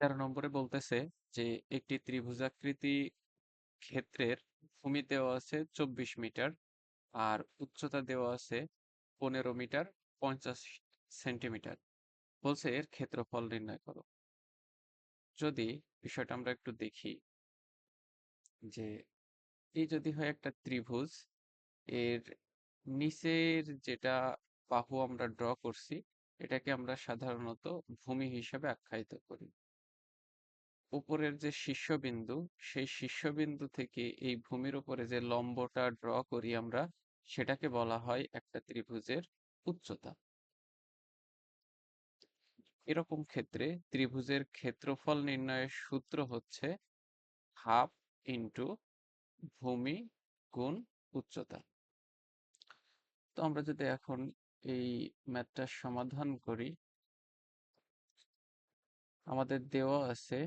তেরো নম্বরে বলতেছে যে, একটি ত্রিভুজাকৃতি ক্ষেত্রের ভূমি দেওয়া আছে চব্বিশ মিটার আর উচ্চতা দেওয়া আছে পনেরো মিটার পঞ্চাশ সেন্টিমিটার। বলছে এর ক্ষেত্রফল নির্ণয় করো। যদি বিষয়টা আমরা একটু দেখি, যে এই যদি হয় একটা ত্রিভুজ, এর নিচের যেটা বাহু আমরা ড্র করছি, এটাকে আমরা সাধারণত ভূমি হিসাবে আখ্যায়িত করি। উপরের যে শীর্ষবিন্দু, সেই শীর্ষবিন্দু থেকে এই ভূমির উপরে যে লম্বটা ড্র করি আমরা, সেটাকে বলা হয় একটা ত্রিভুজের উচ্চতা। এরকম ক্ষেত্রে ত্রিভুজের ক্ষেত্রফল নির্ণয়ের সূত্র হচ্ছে হাফ ইন্টু ভূমি গুণ উচ্চতা। তো আমরা যদি এখন এই ম্যাথটার সমাধান করি, আমাদের দেওয়া আছে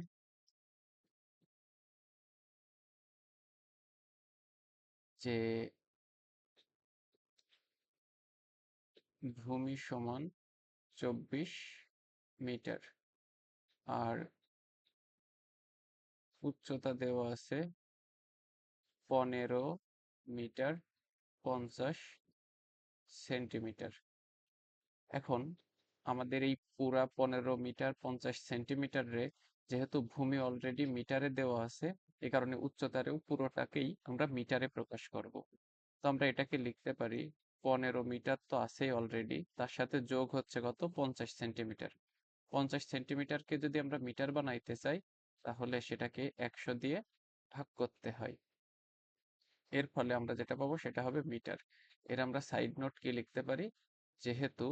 যে ভূমি সমান চব্বিশ মিটার। আর উচ্চতা দেওয়া আছে পনেরো মিটার পঞ্চাশ সেন্টিমিটার। এখন আমাদের এই পুরা পনেরো মিটার পঞ্চাশ সেন্টিমিটারে যেহেতু ভূমি অলরেডি মিটারে দেওয়া আছে এ কারণে উচ্চতারেও পুরোটাকেই আমরা মিটারে প্রকাশ করব। তো আমরা এটাকে লিখতে পারি, পনেরো মিটার তো আছেই অলরেডি তার সাথে যোগ হচ্ছে কত? পঞ্চাশ সেন্টিমিটার। পঞ্চাশ সেন্টিমিটারকে যদি আমরা মিটার বানাইতে চাই, তাহলে সেটাকে একশো দিয়ে ভাগ করতে হয়। এর ফলে আমরা যেটা পাবো সেটা হবে মিটার। এর আমরা সাইড নোট কি লিখতে পারি? যেহেতু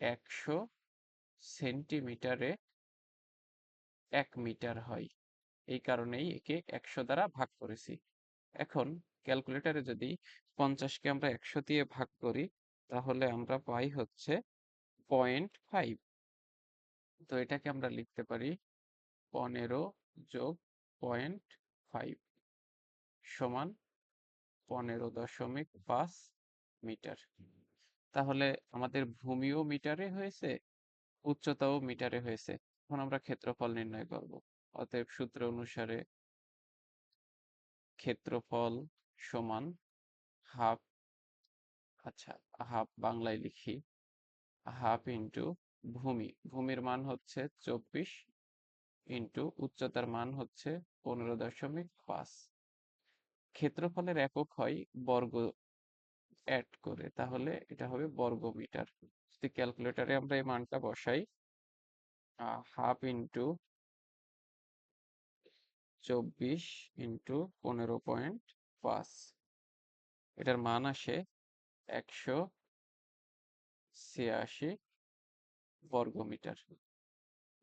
একশো সেন্টিমিটারে এক মিটার হয়। এই কারণেই একে একশো দ্বারা ভাগ করেছি। এখন ক্যালকুলেটারে যদি পঞ্চাশকে আমরা একশো দিয়ে ভাগ করি, তাহলে আমরা পাই হচ্ছে পয়েন্ট ফাইভ তো এটাকে আমরা লিখতে পারি পনেরো যোগ পয়েন্ট ফাইভ সমান পনেরো দশমিক পাঁচ মিটার। তাহলে আমাদের ভূমিও মিটারে হয়েছে, উচ্চতাও মিটারে হয়েছে। এখন আমরা ক্ষেত্রফল নির্ণয় করব। অতএব সূত্র অনুসারে ক্ষেত্রফল সমান হাফ আচ্ছা হাফ বাংলায় লিখি, হাফ ইন্টু ভূমি। ভূমির মান হচ্ছে চব্বিশ ইন্টু উচ্চতার মান হচ্ছে পনেরো দশমিক পাঁচ। ক্ষেত্রফলের একক হয় বর্গ অ্যাড করে, তাহলে এটা হবে বর্গ মিটার যদি ক্যালকুলেটারে আমরা এই মানটা বসাই হাফ ইন্টু চব্বিশ ইন্টু পনেরো পয়েন্ট পাঁচ। এটার মান আসে একশো ছিয়াশি বর্গমিটার।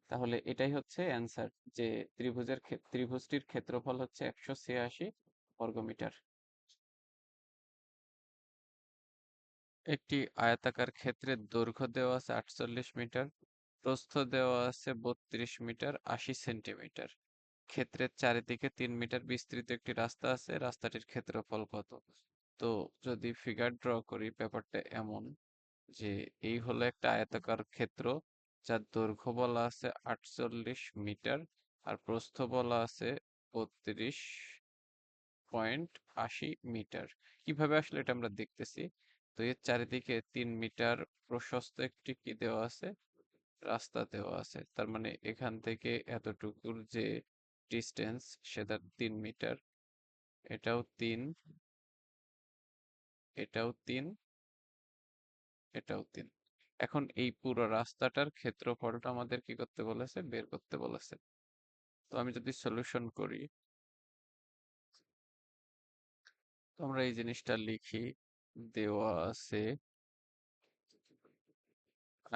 তাহলে এটাই হচ্ছে অ্যান্সার যে ত্রিভুজের ত্রিভুজটির ক্ষেত্রফল হচ্ছে একশো ছিয়াশি বর্গমিটার। একটি আয়তাকার ক্ষেত্রের দৈর্ঘ্য দেওয়া আছে আটচল্লিশ মিটার, প্রস্থ দেওয়া আছে বত্রিশ মিটার, আশি সেন্টিমিটার। ক্ষেত্রের চারিদিকে তিন মিটার বিস্তৃত একটি রাস্তা আছে, রাস্তাটির ক্ষেত্রফল কত? তো যদি ফিগার ড্র করি ব্যাপারটা এমন যে এই হলো একটা আয়তাকার ক্ষেত্র যার দৈর্ঘ্য বলা আছে আটচল্লিশ মিটার আর প্রস্থ বলা আছে বত্রিশ পয়েন্ট আশি মিটার। কীভাবে আসলে এটা আমরা দেখতেছি? তো এর চারিদিকে তিন মিটার প্রশস্ত একটি কি দেওয়া আছে? রাস্তা দেওয়া আছে। তার মানে এখান থেকে এতটুকুর যে ডিস্টেন্স সেটা তিন মিটার, এটাও তিন এটাও তিন এটাও তিন। এখন এই পুরো রাস্তাটার ক্ষেত্রফলটা আমাদের কি করতে বলেছে? বের করতে বলেছে। তো আমি যদি সলিউশন করি, তো আমরা এই জিনিসটা লিখি, দেওয়া আছে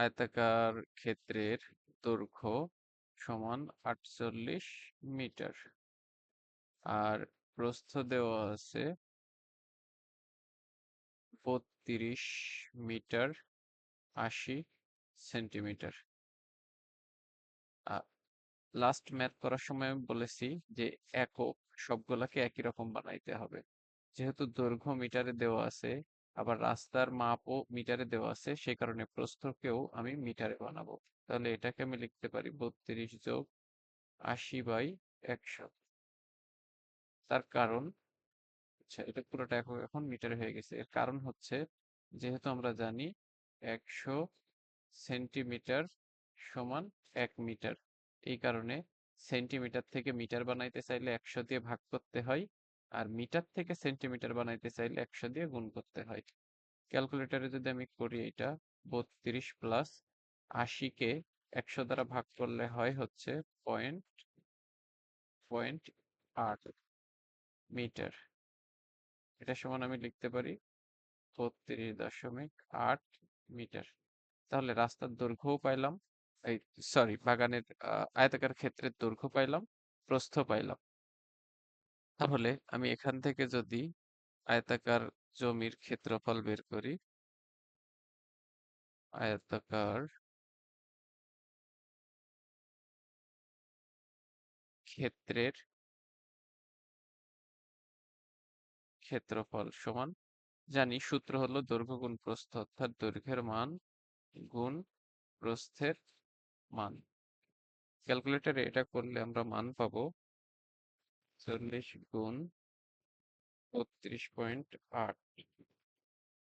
আয়তাকার ক্ষেত্রের দৈর্ঘ্য সমান আটচল্লিশ মিটার। আর প্রস্থ দেওয়া আছে বত্রিশ মিটার আশি সেন্টিমিটার। লাস্ট ম্যাথ করার সময় আমি বলেছি যে একক সবগুলাকে একই রকম বানাইতে হবে। যেহেতু দৈর্ঘ্য মিটারে দেওয়া আছে আবার রাস্তার মাপও মিটারে দেওয়া আছে, সেই কারণে প্রস্থকেও আমি মিটারে বানাবো। তাহলে এটাকে আমি লিখতে পারি বত্রিশ যোগ আশি বাই একশো। তার কারণ আচ্ছা এটা পুরোটা এখন এখন মিটার হয়ে গেছে। এর কারণ হচ্ছে, যেহেতু আমরা জানি একশো সেন্টিমিটার সমান এক মিটার, এই কারণে সেন্টিমিটার থেকে মিটার বানাইতে চাইলে একশো দিয়ে ভাগ করতে হয়। আর মিটার থেকে সেন্টিমিটার বানাইতে চাইলে একশো দিয়ে গুণ করতে হয়। ক্যালকুলেটরে যদি আমি করি এটা বত্রিশ প্লাস আশিকে একশো দ্বারা ভাগ করলে হয় হচ্ছে পয়েন্ট পয়েন্ট আট মিটার। এটা সমান আমি লিখতে পারি বত্রিশ দশমিক আট মিটার। তাহলে রাস্তার দৈর্ঘ্যও পাইলাম, এই সরি বাগানের আয়তাকার ক্ষেত্রের দৈর্ঘ্য পাইলাম প্রস্থ পাইলাম। তাহলে আমি এখান থেকে যদি আয়তাকার জমির ক্ষেত্রফল বের করি আয়তাকার ক্ষেত্রের ক্ষেত্রফল সমান, জানি সূত্র হলো দৈর্ঘ্য গুণ প্রস্থ অর্থাৎ দৈর্ঘ্যের মান গুণ প্রস্থের মান। ক্যালকুলেটরে এটা করলে আমরা মান পাবো চল্লিশ গুণ বত্রিশ পয়েন্ট আট।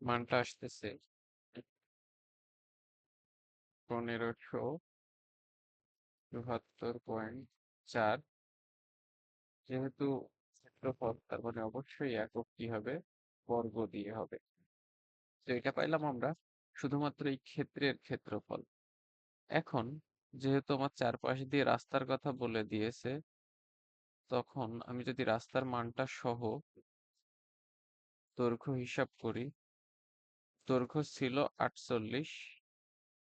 মানটা আসতেছে পনেরোশো চুয়াত্তর পয়েন্ট চার। যেহেতু ক্ষেত্রফল তার মানে অবশ্যই একক কি হবে? বর্গ দিয়ে হবে। তো এটা পাইলাম আমরা শুধুমাত্র এই ক্ষেত্রের ক্ষেত্রফল। এখন যেহেতু আমার চারপাশ দিয়ে রাস্তার কথা বলে দিয়েছে তখন আমি যদি রাস্তার মানটা সহ দৈর্ঘ্য হিসাব করি, দৈর্ঘ্য ছিল আটচল্লিশ,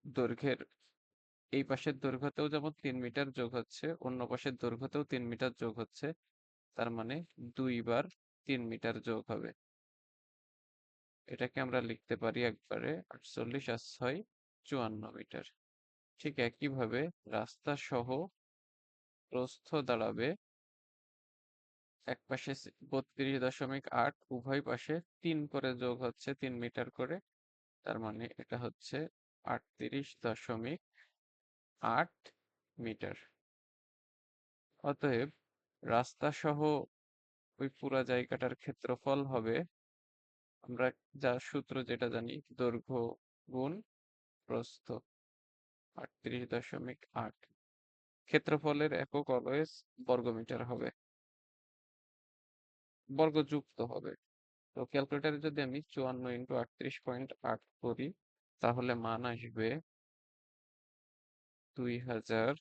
দৈর্ঘ্যের এই পাশের দৈর্ঘ্যতেও যেমন তিন মিটার যোগ হচ্ছে, অন্য পাশের দৈর্ঘ্যতেও তিন মিটার যোগ হচ্ছে, তার মানে দুইবার তিন মিটার যোগ হবে। এটাকে আমরা লিখতে পারি একবারে আটচল্লিশ আর ছয় চুয়ান্ন মিটার। ঠিক একইভাবে রাস্তা সহ প্রস্থ দাঁড়াবে এক পাশে বত্রিশ দশমিক আট, উভয় পাশে তিন করে যোগ হচ্ছে তিন মিটার করে। তার মানে এটা হচ্ছে আটত্রিশ দশমিক আট মিটার। অতএব রাস্তা সহ ওই পুরা জায়গাটার ক্ষেত্রফল হবে আমরা যা সূত্র যেটা জানি দৈর্ঘ্য গুণ প্রস্থ আটত্রিশ দশমিক আট। ক্ষেত্রফলের একক অলওয়েজ বর্গমিটার হবে। বর্গযুক্ত হবে। তো ক্যালকুলেটারে যদি আমি চুয়ান্ন ইন্টু আটত্রিশ পয়েন্ট আট করি, তাহলে মান আসবে দুই হাজার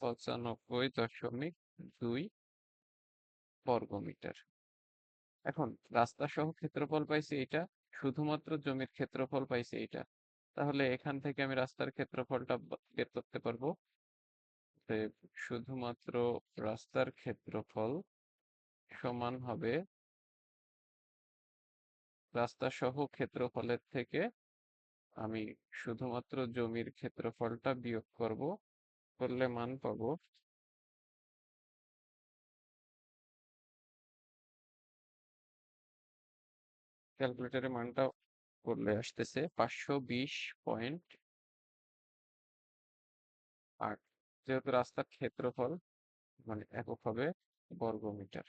পঁচানব্বই দশমিক দুই বর্গমিটার। এখন রাস্তা সহ ক্ষেত্রফল পাইছি এটা শুধুমাত্র জমির ক্ষেত্রফল পাইছি এটা তাহলে এখান থেকে আমি রাস্তার ক্ষেত্রফলটা বের করতে পারব শুধুমাত্র রাস্তার ক্ষেত্রফল সমান হবে রাস্তা সহ ক্ষেত্রফলের থেকে আমি শুধুমাত্র জমির ক্ষেত্রফলটা বিয়োগ করব, করলে মান পাবো ক্যালকুলেটরের মানটা করলে আসতেছে পাঁচশো বিশ পয়েন্ট আট যেহেতু রাস্তার ক্ষেত্রফল মানে একক হবে বর্গ মিটার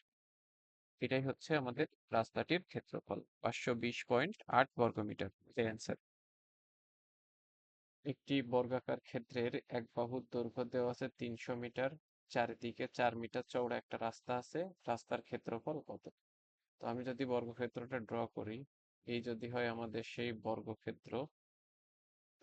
এটাই হচ্ছে আমাদের রাস্তাটির ক্ষেত্রফল, পাঁচশো বিশ পয়েন্ট আট বর্গ মিটার অ্যান্সার একটি বর্গাকার ক্ষেত্রের এক বাহুর দৈর্ঘ্য দেওয়া আছে তিনশো মিটার, চারিদিকে চার মিটার চওড়া একটা রাস্তা আছে, রাস্তার ক্ষেত্রফল কত? তো আমি যদি বর্গক্ষেত্রটা ড্র করি, এই যদি হয় আমাদের সেই বর্গক্ষেত্র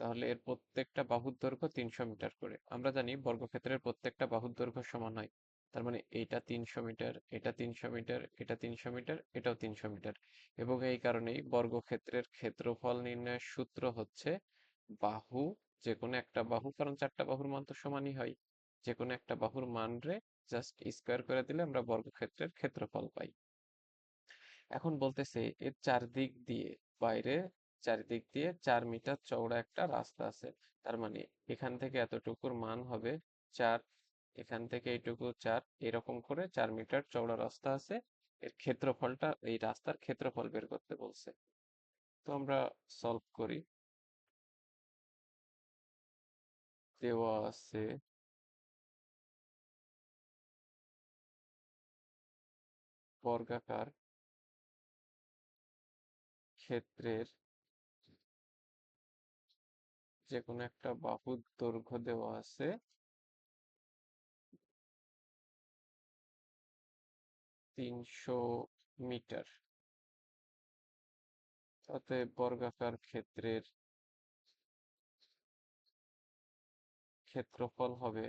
তাহলে এর প্রত্যেকটা বাহুর দৈর্ঘ্য তিনশো মিটার করে। আমরা জানি বর্গক্ষেত্রের প্রত্যেকটা বাহুর দৈর্ঘ্য সমান হয় তার মানে এইটা তিনশো মিটার, এটা তিনশো মিটার, এটা তিনশো মিটার, এটাও তিনশো মিটার। এবং এই কারণেই বর্গক্ষেত্রের ক্ষেত্রফল নির্ণয়ের সূত্র হচ্ছে বাহু যে কোনো একটা বাহু, কারণ চারটা বাহুর মান তো সমানই হয়। যে কোনো একটা বাহুর মান রে জাস্ট স্কোয়ার করে দিলে আমরা বর্গক্ষেত্রের ক্ষেত্রফল পাই। এখন বলতেছে এর চারদিক দিয়ে বাইরে চারিদিক দিয়ে চার মিটার চওড়া একটা রাস্তা আছে। তার মানে এখান থেকে এতটুকুর মান হবে চার, এখান থেকে এইটুকু চার, এরকম করে চার মিটার চওড়া রাস্তা আছে। এর ক্ষেত্রফলটা, এই রাস্তার ক্ষেত্রফল বের করতে বলছে। তো আমরা সলভ করি। দেওয়া আছে। বর্গাকার ক্ষেত্রের যে কোনো একটা বাহুর দৈর্ঘ্য দেওয়া আছে। তিনশো মিটার। অতএব বর্গাকার ক্ষেত্রের ক্ষেত্রফল হবে,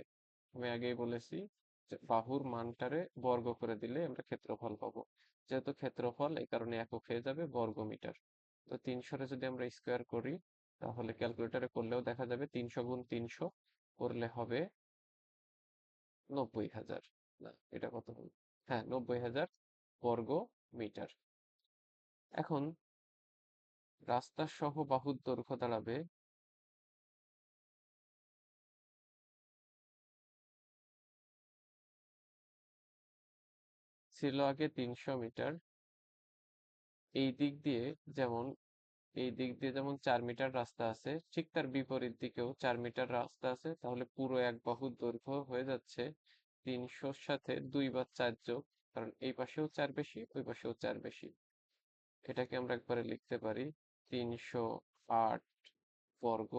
আমি আগেই বলেছি যে বাহুর মানটারে বর্গ করে দিলে আমরা ক্ষেত্রফল পাবো। যেহেতু ক্ষেত্রফল এই কারণে একক হয়ে যাবে বর্গ মিটার তো তিনশোরে যদি আমরা স্কোয়ার করি তাহলে ক্যালকুলেটরে করলেও দেখা যাবে তিনশো গুণ তিনশো করলে হবে নব্বই হাজার। না, এটা কত হলো? হ্যাঁ নব্বই হাজার বর্গ মিটার। এখন রাস্তা সহ বাহুর দৈর্ঘ্য দাঁড়াবে ছিল আগে তিনশো মিটার। এই দিক দিয়ে যেমন এই দিক দিয়ে যেমন চার মিটার রাস্তা আছে, ঠিক তার বিপরীত দিকেও চার মিটার রাস্তা আছে, তাহলে পুরো এক বাহুর দৈর্ঘ্য হয়ে যাচ্ছে তিনশোর সাথে দুই বা চার যোগ, কারণ এই পাশেও চার বেশি, ওই পাশেও চার বেশি। এটাকে আমরা একবারে লিখতে পারি তিনশো আট বর্গ,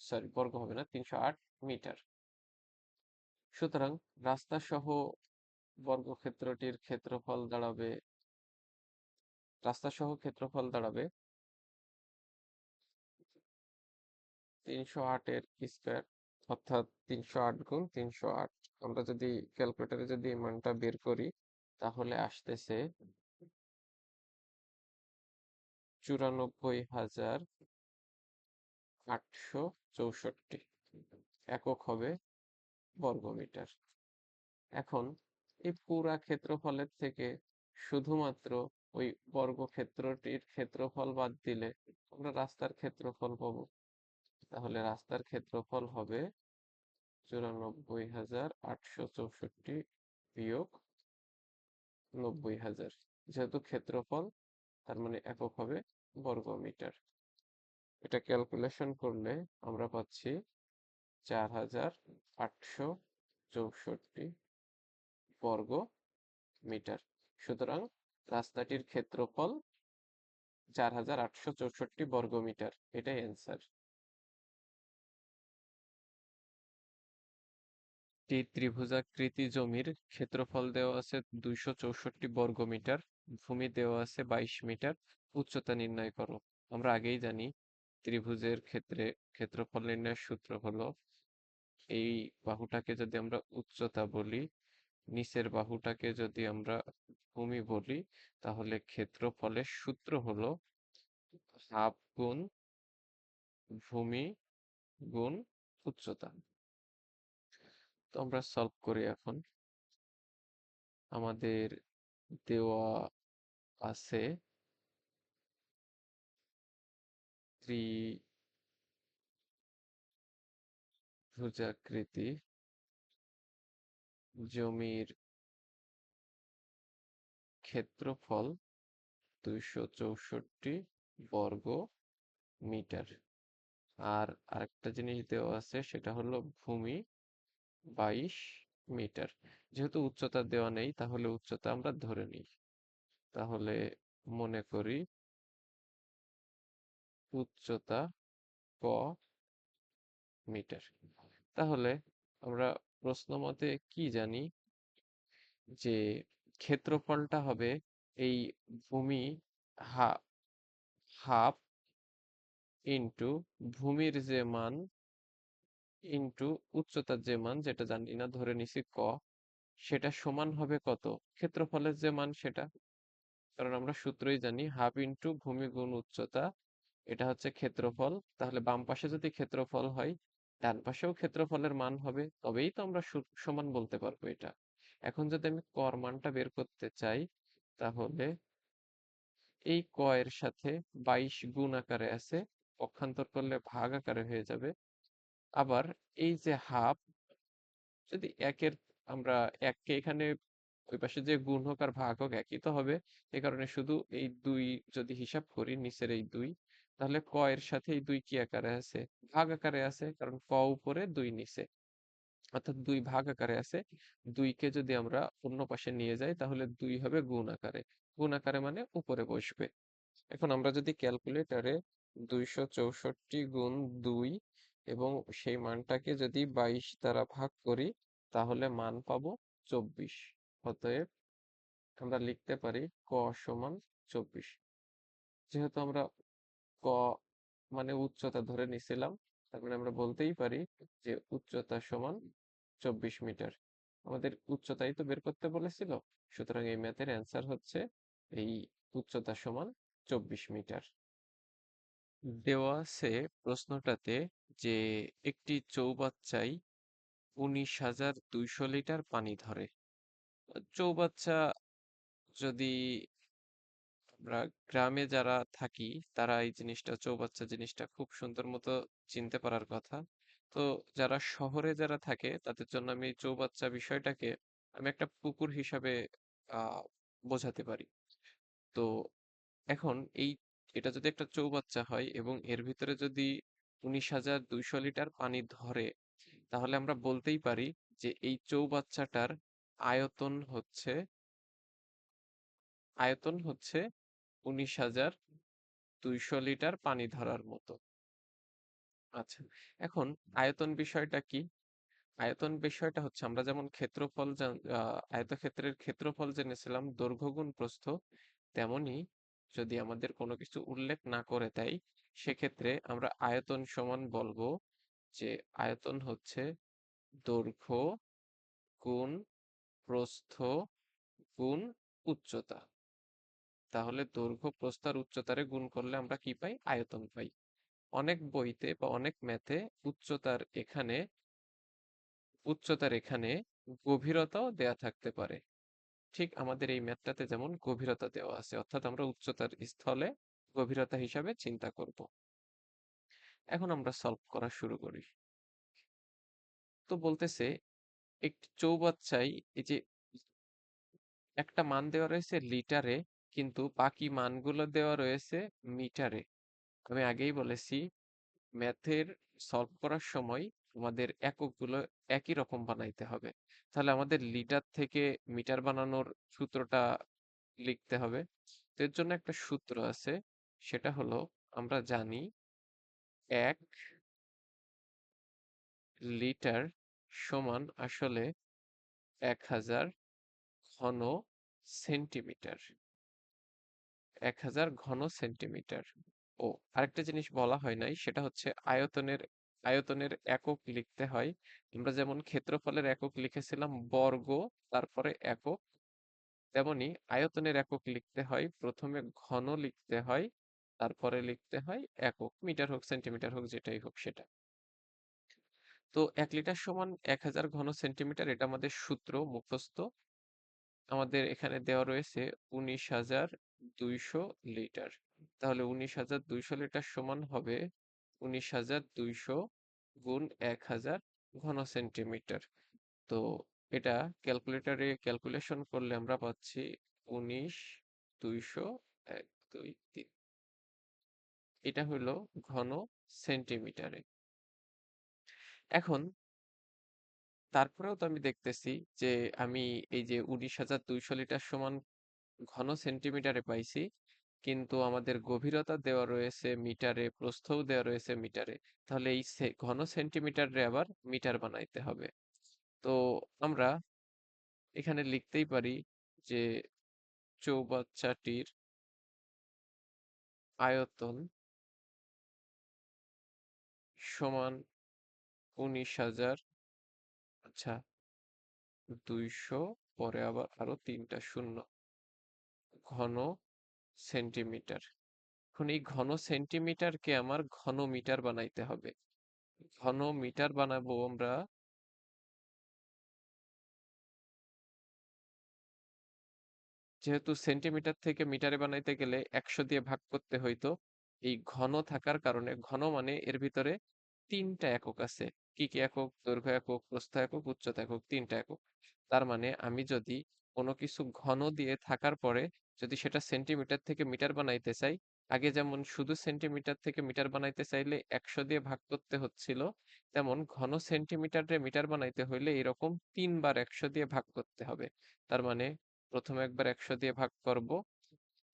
সরি, বর্গ হবে না, তিনশো আট মিটার। সুতরাং রাস্তা সহ বর্গক্ষেত্রটির ক্ষেত্রফল দাঁড়াবে রাস্তা সহ ক্ষেত্রফল দাঁড়াবে তিনশো আটের স্কোয়ার অর্থাৎ তিনশো আট গুণ তিনশো আট। আমরা যদি ক্যালকুলেটারে যদি মানটা বের করি, তাহলে আসতেছে চুরানব্বই হাজার আটশো চৌষট্টি একক হবে বর্গমিটার। এখন এই পুরা ক্ষেত্রফলের থেকে শুধুমাত্র ওই বর্গক্ষেত্রটির ক্ষেত্রফল বাদ দিলে আমরা রাস্তার ক্ষেত্রফল পাবো। তাহলে রাস্তার ক্ষেত্রফল হবে চুরানব্বই হাজার আটশো চৌষট্টি বিয়োগ নব্বই হাজার। যেহেতু ক্ষেত্রফল, তার মানে একক হবে বর্গমিটার। এটা ক্যালকুলেশন করলে আমরা পাচ্ছি চার হাজার আটশো চৌষট্টি বর্গ মিটার সুতরাং রাস্তাটির ক্ষেত্রফল চার হাজার আটশো চৌষট্টি বর্গ মিটার এটাই অ্যান্সার একটি ত্রিভুজাকৃতি জমির ক্ষেত্রফল দেওয়া আছে দুইশো চৌষট্টি বর্গ মিটার, ভূমি দেওয়া আছে বাইশ মিটার, উচ্চতা নির্ণয় করো। আমরা আগেই জানি ত্রিভুজের ক্ষেত্রে ক্ষেত্রফল নির্ণয়ের সূত্র হলো এই বাহুটাকে যদি আমরা উচ্চতা বলি, নিচের বাহুটাকে যদি আমরা ভূমি বলি, তাহলে ক্ষেত্রফলের সূত্র হলো হাফ গুণ ভূমি গুণ উচ্চতা। তো আমরা সলভ করি এখন। আমাদের দেওয়া আছে ত্রিভুজাকৃতি জমির ক্ষেত্রফল দুইশো চৌষট্টি বর্গ মিটার। আর আরেকটা জিনিস দেওয়া আছে, সেটা হলো ভূমি বাইশ মিটার। যেহেতু উচ্চতা দেওয়া নেই তাহলে উচ্চতা আমরা ধরে নিই। তাহলে মনে করি উচ্চতা ক মিটার। তাহলে আমরা প্রশ্ন মতে কি জানি যে ক্ষেত্রফলটা হবে এই ভূমি হাফ হাফ ইন্টু ভূমির যে মান ইন্টু উচ্চতার যে মান যেটা জানি না, ধরে নিছি ক, সেটা সমান হবে কত? ক্ষেত্রফলের যে মান সেটা। কারণ আমরা সূত্রই জানি, হাফ ইন্টু ভূমি গুণ উচ্চতা, এটা হচ্ছে ক্ষেত্রফল। তাহলে বাম পাশে যদি ক্ষেত্রফল হয়, ডান পাশেও ক্ষেত্রফলের মান হবে, তবেই তো আমরা সমান বলতে পারব এটা। এখন যদি আমি কর মানটা বের করতে চাই, তাহলে এই ক এর সাথে বাইশ গুণ আকারে আছে, পক্ষান্তর করলে ভাগ আকারে হয়ে যাবে। আবার এই যে হাফ, যদি একের আমরা এককে এখানে ওই পাশে যে গুণ হোক আর ভাগ হোক একই তো হবে। এ কারণে শুধু এই দুই যদি হিসাব করি, নিচের এই দুই, তাহলে ক এর সাথে এই দুই কি আকারে আছে? ভাগ আকারে আছে, কারণ ক উপরে, দুই নিচে। অর্থাৎ দুই ভাগ আকারে আছে। দুইকে যদি আমরা অন্য পাশে নিয়ে যাই, তাহলে দুই হবে গুণ আকারে। গুণ আকারে মানে উপরে বসবে। এখন আমরা যদি ক্যালকুলেটরে দুইশো চৌষট্টি গুণ দুই এবং সেই মানটাকে যদি বাইশ দ্বারা ভাগ করি, তাহলে মান পাবো চব্বিশ। অতএব আমরা লিখতে পারি ক সমান চব্বিশ। যেহেতু আমরা ক মানে উচ্চতা ধরে নিছিলাম তারপরে আমরা বলতেই পারি যে উচ্চতা সমান চব্বিশ মিটার। আমাদের উচ্চতাই তো বের করতে বলেছিল, সুতরাং এই ম্যাথের অ্যান্সার হচ্ছে এই উচ্চতা সমান চব্বিশ মিটার। দেওয়া আছে প্রশ্নটাতে যে, একটি চৌবাচ্চায় উনিশ হাজার দুইশো লিটার পানি ধরে। চৌবাচ্চা যদি আমরা গ্রামে যারা থাকি, তারা এই জিনিসটা, চৌবাচ্চা জিনিসটা খুব সুন্দর মতো চিনতে পারার কথা। তো যারা শহরে যারা থাকে, তাদের জন্য আমি এই চৌবাচ্চা বিষয়টাকে আমি একটা পুকুর হিসাবে আহ বোঝাতে পারি। তো এখন এই এটা যদি একটা চৌবাচ্চা হয় এবং এর ভিতরে যদি উনিশ হাজার দুইশো লিটার পানি ধরে, তাহলে আমরা বলতেই পারি যে এই চৌবাচ্চাটার আয়তন হচ্ছে আয়তন হচ্ছে উনিশ হাজার দুইশো লিটার পানি ধরার মতো। আচ্ছা এখন আয়তন বিষয়টা কি? আয়তন বিষয়টা হচ্ছে আমরা যেমন ক্ষেত্রফল আয়তক্ষেত্রের ক্ষেত্রফল জেনেছিলাম দৈর্ঘ্য গুণ প্রস্থ, তেমনি যদি আমাদের কোনো কিছু উল্লেখ না করে দেয়, সেক্ষেত্রে আমরা আয়তন সমান বলব যে আয়তন হচ্ছে দৈর্ঘ্য গুণ প্রস্থ গুণ উচ্চতা। তাহলে দৈর্ঘ্য, প্রস্থ উচ্চতারে গুণ করলে আমরা কি পাই? আয়তন পাই। অনেক বইতে বা অনেক ম্যাথে উচ্চতার এখানে উচ্চতার এখানে গভীরতাও দেয়া থাকতে পারে। ঠিক আমাদের এই ম্যাথটাতে যেমন গভীরতা দেওয়া আছে, অর্থাৎ আমরা উচ্চতার স্থলে গভীরতা হিসাবে চিন্তা করব। এখন আমরা সলভ করা শুরু করি। তো বলতেছে, একটি চৌবাচ্চায় এই যে একটা মান দেওয়া রয়েছে লিটারে, কিন্তু বাকি মানগুলো দেওয়া রয়েছে মিটারে। আমি আগেই বলেছি, ম্যাথের সলভ করার সময় আমাদের এককগুলো একই রকম বানাইতে হবে। তাহলে আমাদের লিটার থেকে মিটার বানানোর সূত্রটা লিখতে হবে। তো এর জন্য একটা সূত্র আছে, সেটা হলো আমরা জানি এক লিটার সমান আসলে এক হাজার ঘন সেন্টিমিটার। এক হাজার ঘন সেন্টিমিটার। ও, আরেকটা জিনিস বলা হয় নাই, সেটা হচ্ছে আয়তনের আয়তনের একক লিখতে হয়। আমরা যেমন ক্ষেত্রফলের একক লিখেছিলাম বর্গ, তারপরে একক, তেমনি আয়তনের একক লিখতে হয়। প্রথমে ঘন লিখতে হয়, তারপরে লিখতে হয় একক, মিটার হোক, সেন্টিমিটার হোক, যেটাই হোক সেটা। তো এক লিটার সমান এক হাজার ঘন সেন্টিমিটার, এটা আমাদের সূত্র, মুখস্থ। আমাদের এখানে দেওয়া রয়েছে উনিশ হাজার দুইশো লিটার। তাহলে উনিশ হাজার দুইশো লিটার সমান হবে উনিশ হাজার দুইশো গুণ এক হাজার ঘন সেন্টিমিটার। তো এটা ক্যালকুলেটরে ক্যালকুলেশন করলে আমরা পাচ্ছি উনিশ দুইশো এক দুই তিন। এটা হলো ঘন সেন্টিমিটারে। এখন তারপরেও তো আমি দেখতেছি যে আমি এই যে উনিশ হাজার দুইশো লিটার সমান ঘন সেন্টিমিটারে পাইছি কিন্তু আমাদের গভীরতা দেওয়া রয়েছে মিটারে, প্রস্থও দেওয়া রয়েছে মিটারে। তাহলে এই ঘন সেন্টিমিটারে আবার মিটার বানাইতে হবে। তো আমরা এখানে লিখতেই পারি যে চৌবাচ্চাটির আয়তন সমান উনিশ হাজার আচ্ছা দুইশো, পরে আবার আরও তিনটা শূন্য। ঘন সেন্টিমিটার। এখন এই ঘন সেন্টিমিটারকে আমার ঘন মিটার বানাইতে হবে। ঘন মিটার বানাবো আমরা যেহেতু সেন্টিমিটার থেকে মিটারে বানাইতে গেলে একশো দিয়ে ভাগ করতে হইতো, এই ঘন থাকার কারণে, ঘন মানে এর ভিতরে তিনটা একক আছে। কি কি একক? দৈর্ঘ্য একক, প্রস্থ একক, উচ্চতা একক, তিনটা একক। তার মানে আমি যদি কোনো কিছু ঘন দিয়ে থাকার পরে যদি সেটা সেন্টিমিটার থেকে মিটার বানাইতে চাই, আগে যেমন শুধু সেন্টিমিটার থেকে মিটার বানাইতে চাইলে একশো দিয়ে ভাগ করতে হচ্ছিল, তেমন ঘন সেন্টিমিটারে মিটার বানাইতে হইলে এরকম তিনবার একশো দিয়ে ভাগ করতে হবে। তার মানে প্রথমে একবার একশো দিয়ে ভাগ করব,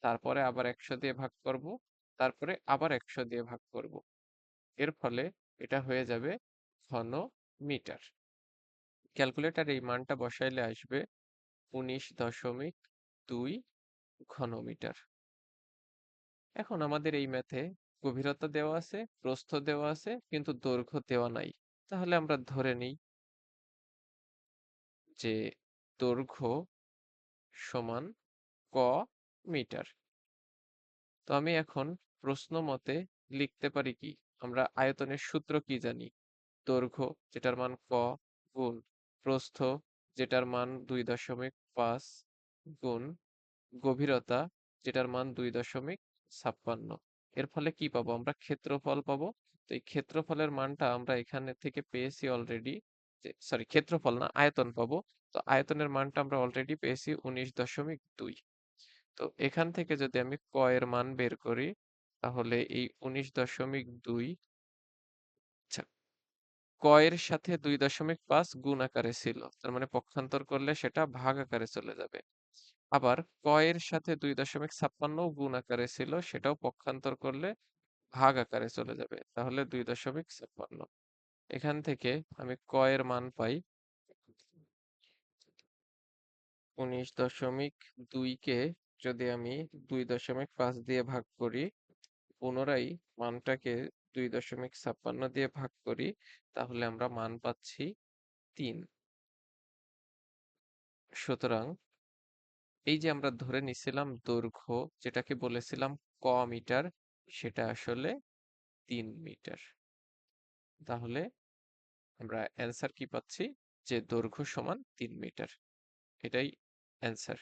তারপরে আবার একশো দিয়ে ভাগ করব, তারপরে আবার একশো দিয়ে ভাগ করব। এর ফলে এটা হয়ে যাবে ঘন মিটার। ক্যালকুলেটার এই মানটা বসাইলে আসবে উনিশ দশমিক দুই ঘনমিটার। এখন আমাদের এই ম্যাথে গভীরতা দেওয়া আছে, প্রস্থ দেওয়া আছে, কিন্তু দৈর্ঘ্য দেওয়া নাই। তাহলে আমরা ধরে নিই যে দৈর্ঘ্য সমান ক মিটার। তো আমি এখন প্রশ্ন মতে লিখতে পারি কি? আমরা আয়তনের সূত্র কি জানি? দৈর্ঘ্য যেটার মান ক গুণ প্রস্থ যেটার মান দুই দশমিক পাঁচ গুণ গভীরতা, যেটার মান দুই দশমিক ছাপ্পান্ন। এর ফলে কি পাবো? আমরা ক্ষেত্রফল পাবো। তো এই ক্ষেত্রফলের মানটা আমরা এখানে থেকে পেয়েছি অলরেডি সরি ক্ষেত্রফল না, আয়তন পাবো। তো আয়তনের মানটা আমরা অলরেডি পেয়েছি উনিশ দশমিক দুই। তো এখান থেকে যদি আমি ক এর মান বের করি, তাহলে এই উনিশ দশমিক দুই আচ্ছা ক এর সাথে দুই দশমিক পাঁচ গুণ আকারে ছিল। তার মানে পক্ষান্তর করলে সেটা ভাগ আকারে চলে যাবে। আবার ক এর সাথে দুই দশমিক ছাপ্পান্ন গুণ আকারে ছিল, সেটাও পক্ষান্তর করলে ভাগ আকারে চলে যাবে। তাহলে দুই দশমিক ছাপ্পান্ন। এখান থেকে আমি ক এর মান পাই উনিশ দশমিক দুইকে যদি আমি দুই দশমিক পাঁচ দিয়ে ভাগ করি, পুনরায় মানটাকে দুই দশমিক ছাপ্পান্ন দিয়ে ভাগ করি, তাহলে আমরা মান পাচ্ছি তিন। সুতরাং এই যে আমরা ধরে নিছিলাম দৈর্ঘ্য, যেটাকে বলেছিলাম ক মিটার, সেটা আসলে তিন মিটার। তাহলে আমরা অ্যান্সার কি পাচ্ছি? যে দৈর্ঘ্য সমান তিন মিটার। এটাই অ্যান্সার।